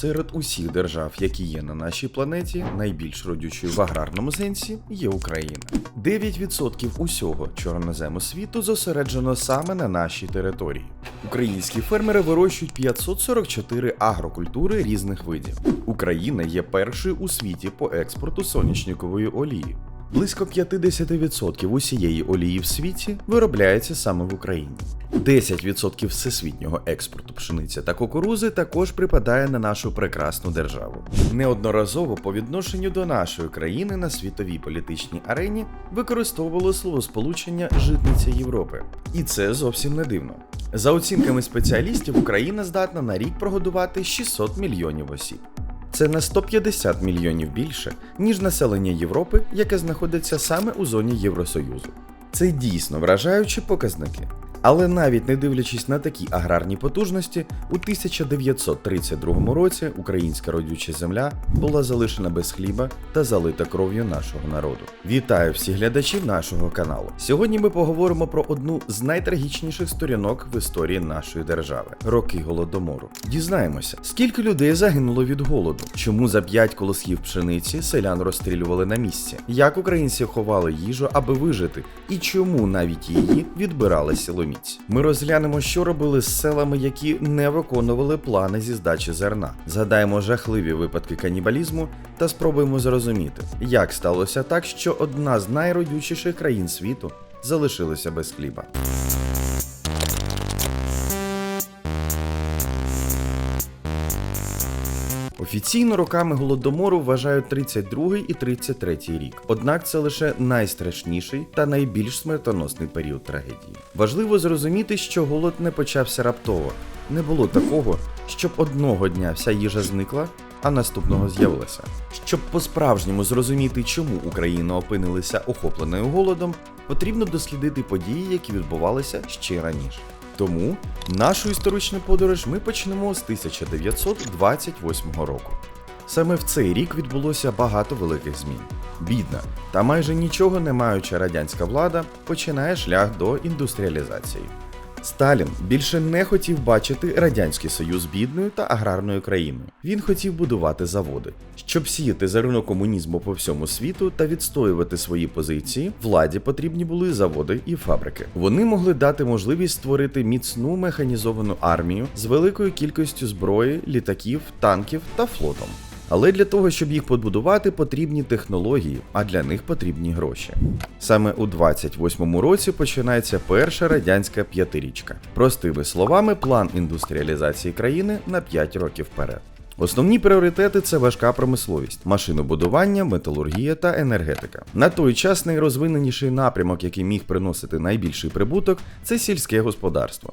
Серед усіх держав, які є на нашій планеті, найбільш родючою в аграрному сенсі є Україна. 9% усього чорнозему світу зосереджено саме на нашій території. Українські фермери вирощують 544 агрокультури різних видів. Україна є першою у світі по експорту сонячникової олії. Близько 50% усієї олії в світі виробляється саме в Україні. 10% всесвітнього експорту пшениці та кукурузи також припадає на нашу прекрасну державу. Неодноразово по відношенню до нашої країни на світовій політичній арені використовувало словосполучення житниця Європи. І це зовсім не дивно. За оцінками спеціалістів, Україна здатна на рік прогодувати 600 мільйонів осіб. Це на 150 мільйонів більше, ніж населення Європи, яке знаходиться саме у зоні Євросоюзу. Це дійсно вражаючі показники. Але навіть не дивлячись на такі аграрні потужності, у 1932 році українська родюча земля була залишена без хліба та залита кров'ю нашого народу. Вітаю всіх глядачів нашого каналу. Сьогодні ми поговоримо про одну з найтрагічніших сторінок в історії нашої держави роки голодомору. Дізнаємося, скільки людей загинуло від голоду, чому за 5 колосів пшениці селян розстрілювали на місці, як українці ховали їжу, аби вижити, і чому навіть її відбирали силоміць. Ми розглянемо, що робили з селами, які не виконували плани зі здачі зерна. Згадаємо жахливі випадки канібалізму та спробуємо зрозуміти, як сталося так, що одна з найродючіших країн світу залишилася без хліба. Офіційно роками голодомору вважають 32 і 33 рік. Однак це лише найстрашніший та найбільш смертоносний період трагедії. Важливо зрозуміти, що голод не почався раптово. Не було такого, щоб одного дня вся їжа зникла, а наступного з'явилася. Щоб по-справжньому зрозуміти, чому Україна опинилася охопленою голодом, потрібно дослідити події, які відбувалися ще раніше. Тому нашу історичну подорож ми почнемо з 1928 року. Саме в цей рік відбулося багато великих змін. Бідна та майже нічого не маюча радянська влада починає шлях до індустріалізації. Сталін більше не хотів бачити Радянський Союз бідною та аграрною країною. Він хотів будувати заводи. Щоб сіяти зерно комунізму по всьому світу та відстоювати свої позиції, владі потрібні були заводи і фабрики. Вони могли дати можливість створити міцну механізовану армію з великою кількістю зброї, літаків, танків та флотом. Але для того, щоб їх побудувати, потрібні технології, а для них потрібні гроші. Саме у 28-му році починається перша радянська п'ятирічка. Простими словами, план індустріалізації країни на 5 років вперед. Основні пріоритети це важка промисловість, машинобудування, металургія та енергетика. На той час найрозвиненіший напрямок, який міг приносити найбільший прибуток, це сільське господарство.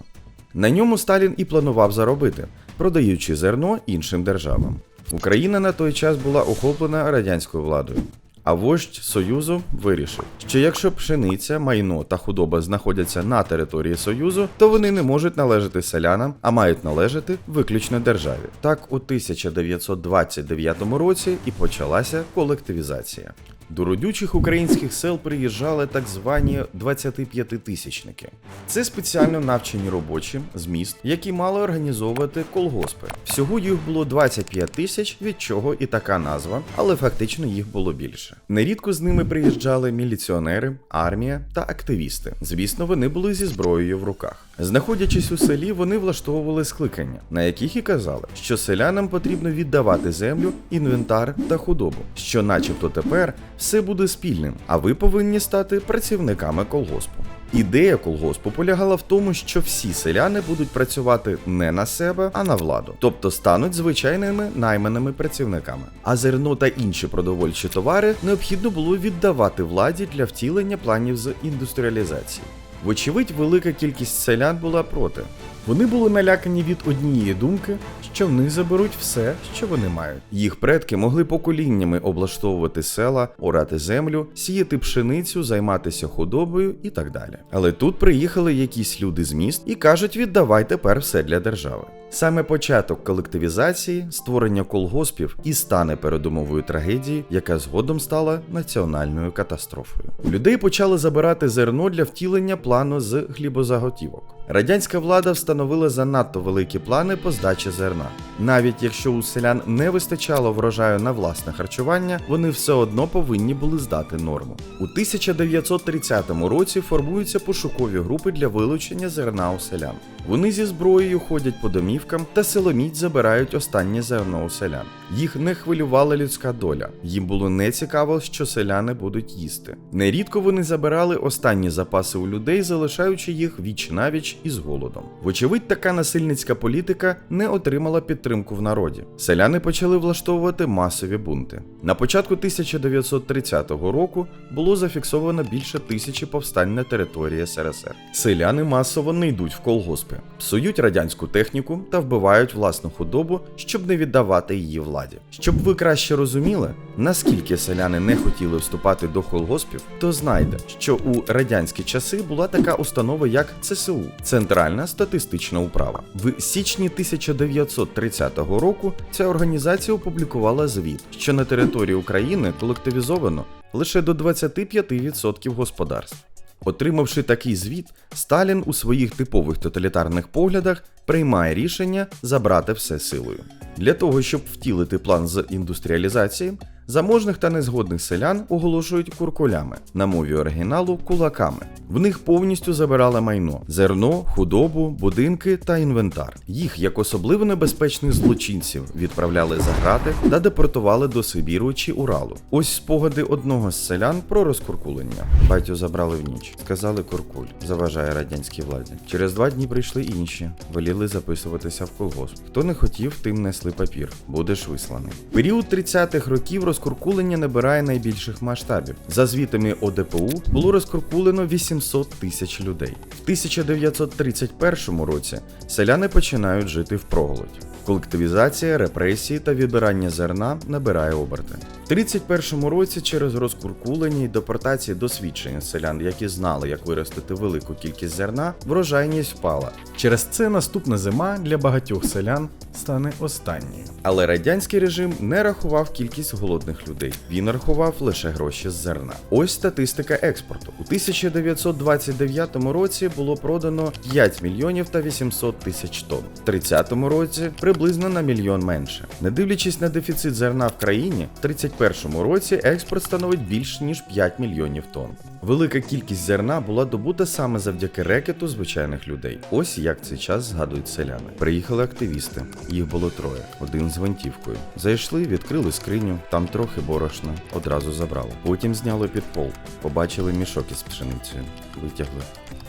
На ньому Сталін і планував заробити, продаючи зерно іншим державам. Україна на той час була охоплена радянською владою. А вождь Союзу вирішив, що якщо пшениця, майно та худоба знаходяться на території Союзу, то вони не можуть належати селянам, а мають належати виключно державі. Так у 1929 році і почалася колективізація. До родючих українських сел приїжджали так звані 25-тисячники. Це спеціально навчені робочі з міст, які мали організовувати колгоспи. Всього їх було 25 тисяч, від чого і така назва, але фактично їх було більше. Нерідко з ними приїжджали міліціонери, армія та активісти. Звісно, вони були зі зброєю в руках. Знаходячись у селі, вони влаштовували скликання, на яких і казали, що селянам потрібно віддавати землю, інвентар та худобу, що, начебто, тепер все буде спільним, а ви повинні стати працівниками колгоспу. Ідея колгоспу полягала в тому, що всі селяни будуть працювати не на себе, а на владу, тобто стануть звичайними найманими працівниками. А зерно та інші продовольчі товари необхідно було віддавати владі для втілення планів з індустріалізації. Вочевидь, велика кількість селян була проти. Вони були налякані від однієї думки, що в них заберуть все, що вони мають. Їх предки могли поколіннями облаштовувати села, орати землю, сіяти пшеницю, займатися худобою і так далі. Але тут приїхали якісь люди з міст і кажуть: віддавай тепер все для держави. Саме початок колективізації, створення колгоспів і стане передумовою трагедії, яка згодом стала національною катастрофою. У людей почали забирати зерно для втілення плану з хлібозаготівок. Радянська влада встановила занадто великі плани по здачі зерна. Навіть якщо у селян не вистачало врожаю на власне харчування, вони все одно повинні були здати норму. У 1930 році формуються пошукові групи для вилучення зерна у селян. Вони зі зброєю ходять по домівкам та силоміць забирають останнє зерно у селян. Їх не хвилювала людська доля. Їм було не цікаво, що селяни будуть їсти. Нерідко вони забирали останні запаси у людей, залишаючи їх віч навіч із голодом. Вочевидь, така насильницька політика не отримала підтримку в народі. Селяни почали влаштовувати масові бунти. На початку 1930 року було зафіксовано більше тисячі повстань на території СРСР. Селяни масово не йдуть в колгоспи, псують радянську техніку та вбивають власну худобу, щоб не віддавати її владі. Щоб ви краще розуміли, наскільки селяни не хотіли вступати до колгоспів, то знайте, що у радянські часи була така установа, як ЦСУ Центральна статистична управа. В січні 1930 року ця організація опублікувала звіт, що на території України колективізовано лише до 25% господарств. Отримавши такий звіт, Сталін у своїх типових тоталітарних поглядах приймає рішення забрати все силою. Для того, щоб втілити план з індустріалізації, заможних та незгодних селян оголошують куркулями, на мові оригіналу кулаками. В них повністю забирали майно: зерно, худобу, будинки та інвентар. Їх, як особливо небезпечних злочинців, відправляли за грати та депортували до Сибіру чи Уралу. Ось спогади одного з селян про розкуркулення. Батю забрали в ніч. Сказали куркуль, заважає радянській владі. Через два дні прийшли інші, веліли записуватися в колгосп. Хто не хотів, тим несли папір. Будеш висланий. Період 30-х років розкуркулення набирає найбільших масштабів. За звітами ОДПУ було розкуркулено 800 тисяч людей. В 1931 році селяни починають жити в проголодь. Колективізація, репресії та відбирання зерна набирає оберти. В 31 році через розкуркулення і депортації досвідчення селян, які знали, як виростити велику кількість зерна, врожайність впала. Через це наступна зима для багатьох селян стане останньою. Але радянський режим не рахував кількість голодних людей. Він рахував лише гроші з зерна. Ось статистика експорту. У 1929 році було продано 5 мільйонів та 800 тисяч тонн. В 30 році приблизно на мільйон менше. Не дивлячись на дефіцит зерна в країні, в 31 році експорт становить більш ніж 5 мільйонів тонн. Велика кількість зерна була добута саме завдяки рекету звичайних людей. Ось як цей час згадують селяни. Приїхали активісти. Їх було троє, один з гвинтівкою. Зайшли, відкрили скриню, там трохи борошна, одразу забрали. Потім зняли під пол, побачили мішок із пшеницею, витягли.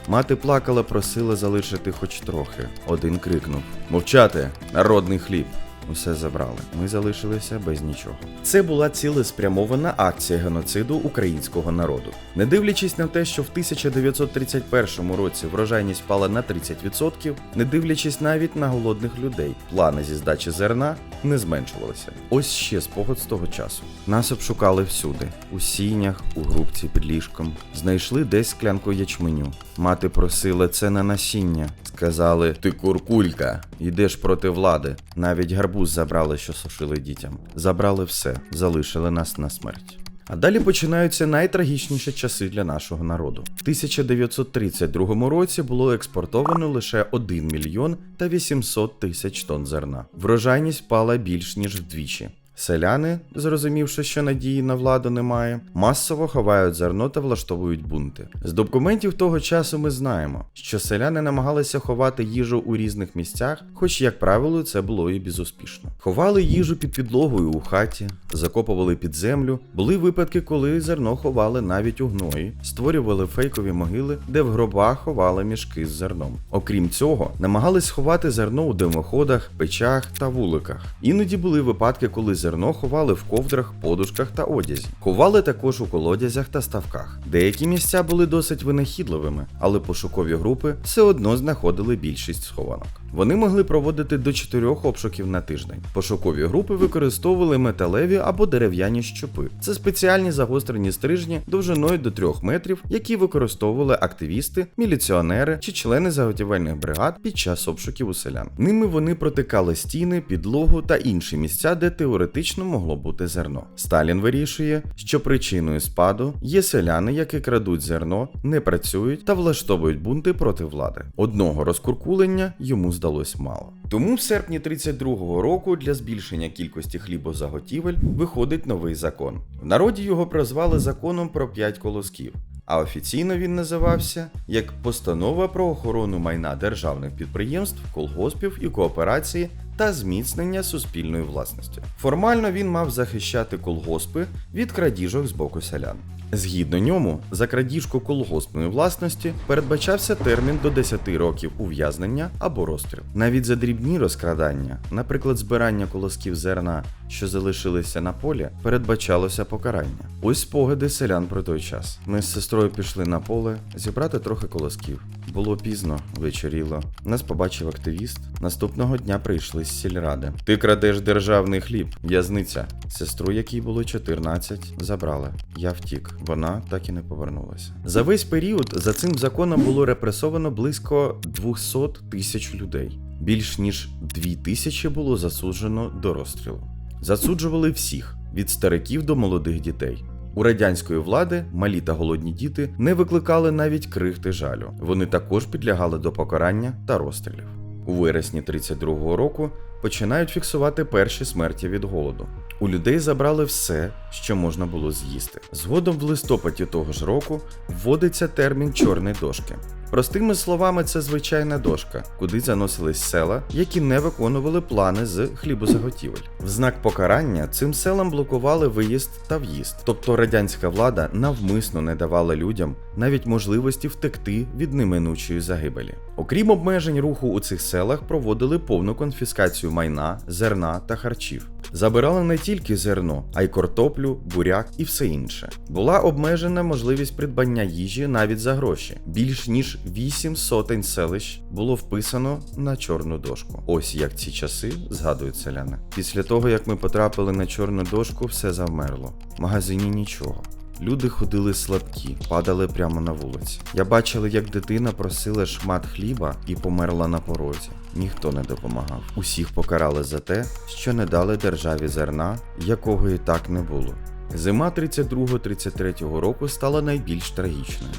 Мати плакала, просила залишити хоч трохи. Один крикнув: Мовчати! Народний хліб! Усе забрали. Ми залишилися без нічого. Це була цілеспрямована акція геноциду українського народу. Не дивлячись на те, що в 1931 році врожайність впала на 30%, не дивлячись навіть на голодних людей, плани зі здачі зерна не зменшувалися. Ось ще спогад з того часу. Нас обшукали всюди: у сінях, у грубці під ліжком. Знайшли десь склянку ячменю. Мати просила це на насіння. Сказали: Ти куркулька, йдеш проти влади. Навіть гарбуз забрали, що сушили дітям. Забрали все, залишили нас на смерть. А далі починаються найтрагічніші часи для нашого народу. В 1932 році було експортовано лише 1 мільйон та 800 тисяч тонн зерна. Врожайність впала більш ніж вдвічі. Селяни, зрозумівши, що надії на владу немає, масово ховають зерно та влаштовують бунти. З документів того часу ми знаємо, що селяни намагалися ховати їжу у різних місцях, хоч, як правило, це було і безуспішно. Ховали їжу під підлогою у хаті, закопували під землю. Були випадки, коли зерно ховали навіть у гної, створювали фейкові могили, де в гробах ховали мішки з зерном. Окрім цього, намагались ховати зерно у димоходах, печах та вуликах. Іноді були випадки, коли зерно ховали в ковдрах, подушках та одязі. Ховали також у колодязях та ставках. Деякі місця були досить винахідливими, але пошукові групи все одно знаходили більшість схованок. Вони могли проводити до чотирьох обшуків на тиждень. Пошукові групи використовували металеві або дерев'яні щупи. Це спеціальні загострені стрижні довжиною до 3 метрів, які використовували активісти, міліціонери чи члени заготівельних бригад під час обшуків у селян. Ними вони протикали стіни, підлогу та інші місця, де теоретично могло бути зерно. Сталін вирішує, що причиною спаду є селяни, які крадуть зерно, не працюють та влаштовують бунти проти влади. Одного розкуркулення йому здалось мало. Тому в серпні 32-го року для збільшення кількості хлібозаготівель виходить новий закон. В народі його прозвали законом про 5 колосків. А офіційно він називався як Постанова про охорону майна державних підприємств, колгоспів і кооперації та зміцнення суспільної власності. Формально він мав захищати колгоспи від крадіжок з боку селян. Згідно ньому, за крадіжку колгоспної власності передбачався термін до 10 років ув'язнення або розстріл. Навіть за дрібні розкрадання, наприклад, збирання колосків зерна, що залишилися на полі, передбачалося покарання. Ось спогади селян про той час. Ми з сестрою пішли на поле зібрати трохи колосків. Було пізно, вечоріло. Нас побачив активіст. Наступного дня прийшли з сільради. Ти крадеш державний хліб, в'язниця. Сестру, якій було 14, забрали. Я втік. Вона так і не повернулася. За весь період за цим законом було репресовано близько 200 тисяч людей. Більш ніж 2 тисячі було засуджено до розстрілу. Засуджували всіх від стариків до молодих дітей. У радянської влади малі та голодні діти не викликали навіть крихти жалю. Вони також підлягали до покарання та розстрілів. У вересні 32-го року починають фіксувати перші смерті від голоду. У людей забрали все, що можна було з'їсти. Згодом в листопаді того ж року вводиться термін чорної дошки. Простими словами, це звичайна дошка, куди заносились села, які не виконували плани з хлібозаготівель. В знак покарання цим селам блокували виїзд та в'їзд, тобто радянська влада навмисно не давала людям навіть можливості втекти від неминучої загибелі. Окрім обмежень руху у цих селах, проводили повну конфіскацію майна, зерна та харчів. Забирали не тільки зерно, а й картоплю, буряк і все інше. Була обмежена можливість придбання їжі навіть за гроші. Більш ніж 8 сотень селищ було вписано на чорну дошку. Ось як ці часи згадують селяни. Після того, як ми потрапили на чорну дошку, все завмерло. В магазині нічого. Люди ходили слабкі, падали прямо на вулиці. Я бачила, як дитина просила шмат хліба і померла на порозі. Ніхто не допомагав. Усіх покарали за те, що не дали державі зерна, якого і так не було. Зима 32-33 року стала найбільш трагічною.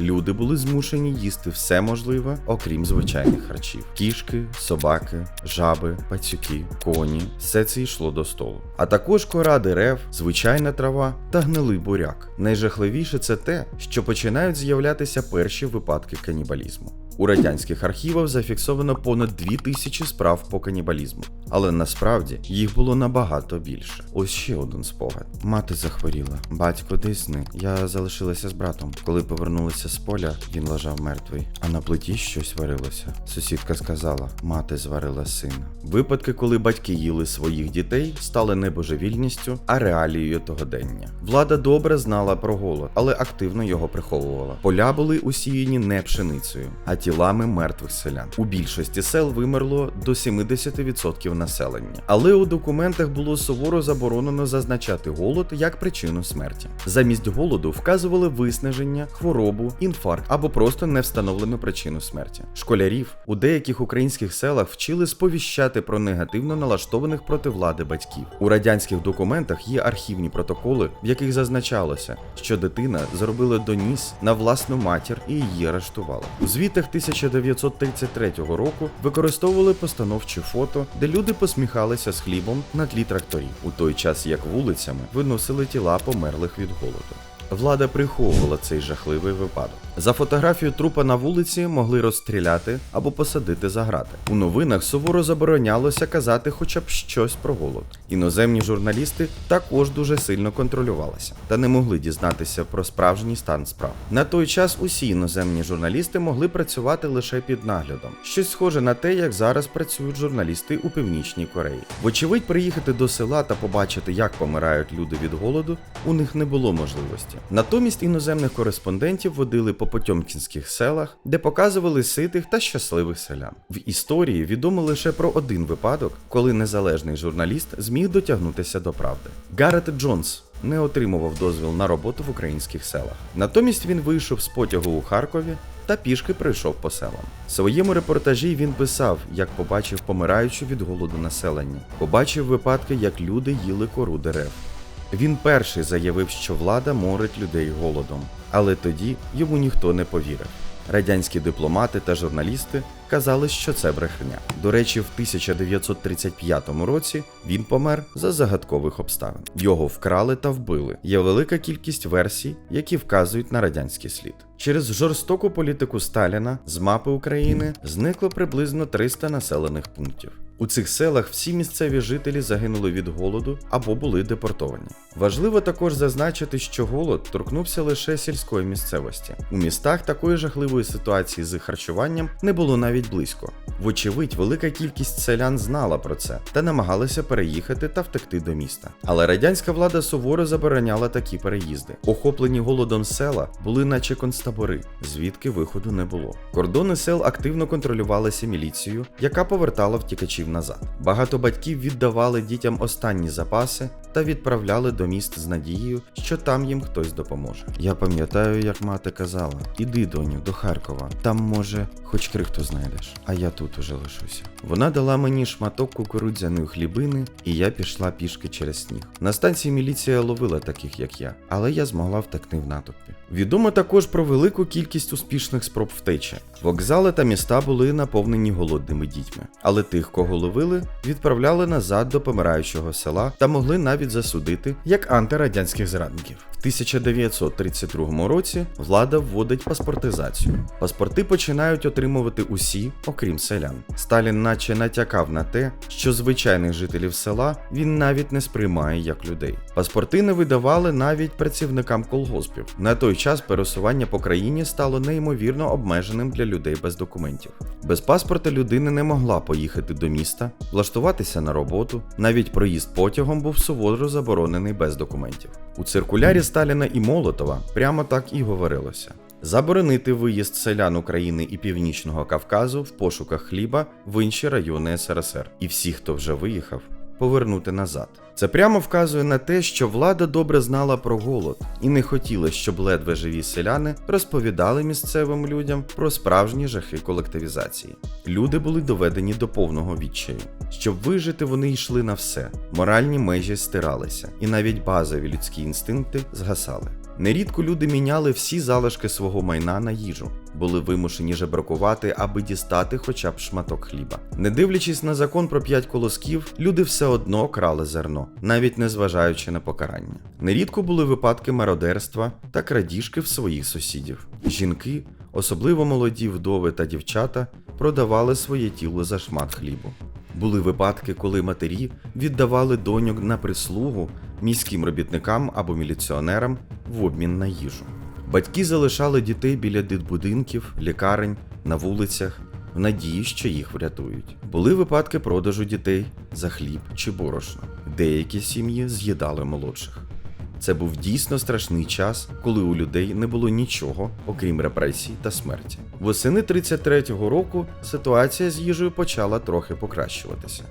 Люди були змушені їсти все можливе, окрім звичайних харчів: кішки, собаки, жаби, пацюки, коні. Все це йшло до столу. А також кора дерев, звичайна трава та гнилий буряк. Найжахливіше це те, що починають з'являтися перші випадки канібалізму. У радянських архівах зафіксовано понад 2000 справ по канібалізму, але насправді їх було набагато більше. Ось ще один спогад. Мати захворіла, батько десь. Я залишилася з братом. Коли повернулися з поля, він лежав мертвий, а на плиті щось варилося. Сусідка сказала: мати зварила сина. Випадки, коли батьки їли своїх дітей, стали не божевільністю, а реалією тогодення. Влада добре знала про голод, але активно його приховувала. Поля були усіяні не пшеницею, а тілами мертвих селян. У більшості сел вимерло до 70% населення, але у документах було суворо заборонено зазначати голод як причину смерті. Замість голоду вказували виснаження, хворобу, інфаркт або просто невстановлену причину смерті. Школярів у деяких українських селах вчили сповіщати про негативно налаштованих проти влади батьків. У радянських документах є архівні протоколи, в яких зазначалося, що дитина зробила доніс на власну матір і її арештували. У звітах 1933 року використовували постановчі фото, де люди посміхалися з хлібом на тлі тракторів, у той час як вулицями виносили тіла померлих від голоду. Влада приховувала цей жахливий випадок. За фотографію трупа на вулиці могли розстріляти або посадити за грати. У новинах суворо заборонялося казати хоча б щось про голод. Іноземні журналісти також дуже сильно контролювалися та не могли дізнатися про справжній стан справ. На той час усі іноземні журналісти могли працювати лише під наглядом, щось схоже на те, як зараз працюють журналісти у північній Кореї. Вочевидь, приїхати до села та побачити, як помирають люди від голоду, у них не було можливості. Натомість іноземних кореспондентів водили по потьомкінських селах, де показували ситих та щасливих селян. В історії відомо лише про один випадок, коли незалежний журналіст зміг дотягнутися до правди. Гаррет Джонс не отримував дозвіл на роботу в українських селах. Натомість він вийшов з потягу у Харкові та пішки прийшов по селам. В своєму репортажі він писав, як побачив помираючу від голоду населення, побачив випадки, як люди їли кору дерев. Він перший заявив, що влада морить людей голодом, але тоді йому ніхто не повірив. Радянські дипломати та журналісти казали, що це брехня. До речі, в 1935 році він помер за загадкових обставин. Його вкрали та вбили. Є велика кількість версій, які вказують на радянський слід. Через жорстоку політику Сталіна з мапи України зникло приблизно 300 населених пунктів. У цих селах всі місцеві жителі загинули від голоду або були депортовані. Важливо також зазначити, що голод торкнувся лише сільської місцевості. У містах такої жахливої ситуації з харчуванням не було навіть близько. Вочевидь, велика кількість селян знала про це та намагалися переїхати та втекти до міста. Але радянська влада суворо забороняла такі переїзди. Охоплені голодом села були наче концтабори, звідки виходу не було. Кордони сел активно контролювалися міліцією, яка повертала втікачів назад. Багато батьків віддавали дітям останні запаси та відправляли до міст з надією, що там їм хтось допоможе. Я пам'ятаю, як мати казала: іди, доню, до Харкова, там може хоч крихту знайдеш, а я тут уже лишуся. Вона дала мені шматок кукурудзяної хлібини, і я пішла пішки через сніг. На станції міліція ловила таких, як я, але я змогла втекти в натовпі. Відомо також про велику кількість успішних спроб втечі. Вокзали та міста були наповнені голодними дітьми, але тих, кого ловили, відправляли назад до помираючого села та могли навіть засудити як антирадянських зрадників. В 1932 році влада вводить паспортизацію. Паспорти починають отримувати усі, окрім селян. Сталін наче натякав на те, що звичайних жителів села він навіть не сприймає як людей. Паспорти не видавали навіть працівникам колгоспів. На той час пересування по країні стало неймовірно обмеженим для людей без документів. Без паспорта людина не могла поїхати до міста, влаштуватися на роботу. Навіть проїзд потягом був суворо заборонений без документів. У циркулярі Сталіна і Молотова прямо так і говорилося. Заборонити виїзд селян України і Північного Кавказу в пошуках хліба в інші райони СРСР, і всі, хто вже виїхав, повернути назад. Це прямо вказує на те, що влада добре знала про голод і не хотіла, щоб ледве живі селяни розповідали місцевим людям про справжні жахи колективізації. Люди були доведені до повного відчаю. Щоб вижити, вони йшли на все. Моральні межі стиралися, і навіть базові людські інстинкти згасали. Нерідко люди міняли всі залишки свого майна на їжу, були вимушені жебракувати, аби дістати хоча б шматок хліба. Не дивлячись на закон про п'ять колосків, люди все одно крали зерно, навіть не зважаючи на покарання. Нерідко були випадки мародерства та крадіжки в своїх сусідів. Жінки, особливо молоді вдови та дівчата, продавали своє тіло за шмат хлібу. Були випадки, коли матері віддавали доньок на прислугу міським робітникам або міліціонерам в обмін на їжу. Батьки залишали дітей біля дитбудинків, лікарень, на вулицях в надії, що їх врятують. Були випадки продажу дітей за хліб чи борошно. Деякі сім'ї з'їдали молодших. Це був дійсно страшний час, коли у людей не було нічого, окрім репресій та смерті. Восени 33-го року ситуація з їжею почала трохи покращуватися.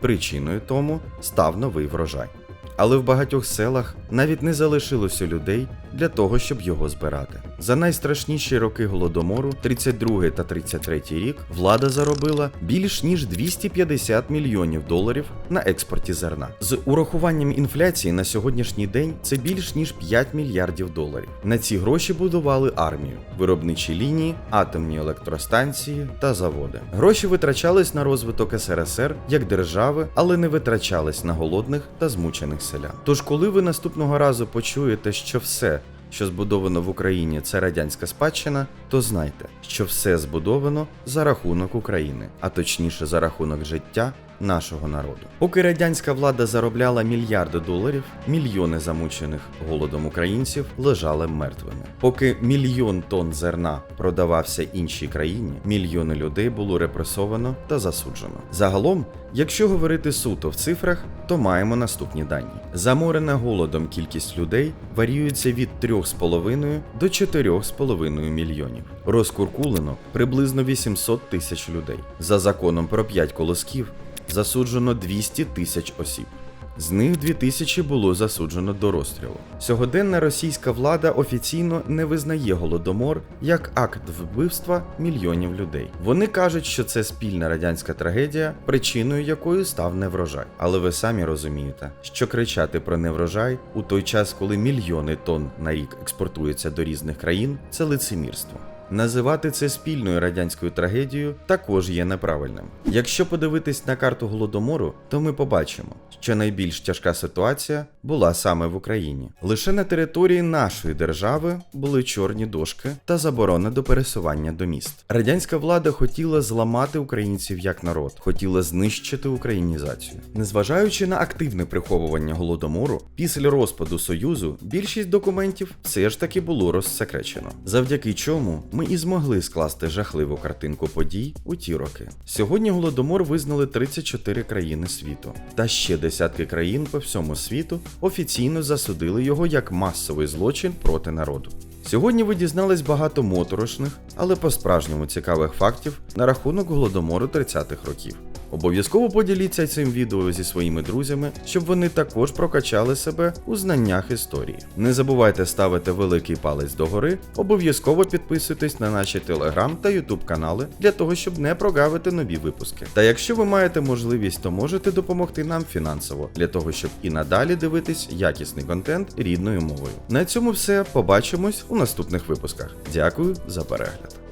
Причиною тому став новий врожай. Але в багатьох селах навіть не залишилося людей для того, щоб його збирати. За найстрашніші роки голодомору, 32 та 33 рік, влада заробила більш ніж 250 мільйонів доларів на експорті зерна. З урахуванням інфляції на сьогоднішній день це більш ніж 5 мільярдів доларів. На ці гроші будували армію, виробничі лінії, атомні електростанції та заводи. Гроші витрачались на розвиток СРСР як держави, але не витрачались на голодних та змучених селян. Тож, коли ви наступного разу почуєте, що все, що збудовано в Україні, це радянська спадщина, то знайте, що все збудовано за рахунок України, а точніше за рахунок життя нашого народу. Поки радянська влада заробляла мільярди доларів, мільйони замучених голодом українців лежали мертвими. Поки мільйон тонн зерна продавався іншій країні, мільйони людей було репресовано та засуджено. Загалом, якщо говорити суто в цифрах, то маємо наступні дані: заморена голодом кількість людей варіюється від 3,5 до 4,5 мільйонів. Розкуркулено приблизно 800 тисяч людей. За законом про 5 колосків засуджено 200 тисяч осіб. З них 2000 було засуджено до розстрілу. Сьогоденна російська влада офіційно не визнає голодомор як акт вбивства мільйонів людей. Вони кажуть, що це спільна радянська трагедія, причиною якої став неврожай. Але ви самі розумієте, що кричати про неврожай у той час, коли мільйони тонн на рік експортуються до різних країн, це лицемірство. Називати це спільною радянською трагедією також є неправильним. Якщо подивитись на карту голодомору, то ми побачимо, що найбільш тяжка ситуація була саме в Україні. Лише на території нашої держави були чорні дошки та заборона до пересування до міст. Радянська влада хотіла зламати українців як народ, хотіла знищити українізацію. Незважаючи на активне приховування голодомору, після розпаду Союзу більшість документів все ж таки було розсекречено, завдяки чому ми і змогли скласти жахливу картинку подій у ті роки. Сьогодні голодомор визнали 34 країни світу, та ще десятки країн по всьому світу офіційно засудили його як масовий злочин проти народу. Сьогодні ви дізнались багато моторошних, але по-справжньому цікавих фактів на рахунок голодомору 30-х років. Обов'язково поділіться цим відео зі своїми друзями, щоб вони також прокачали себе у знаннях історії. Не забувайте ставити великий палець догори, обов'язково підписуйтесь на наші телеграм та ютуб канали для того, щоб не прогавити нові випуски. Та якщо ви маєте можливість, то можете допомогти нам фінансово для того, щоб і надалі дивитись якісний контент рідною мовою. На цьому все. Побачимось у наступних випусках. Дякую за перегляд.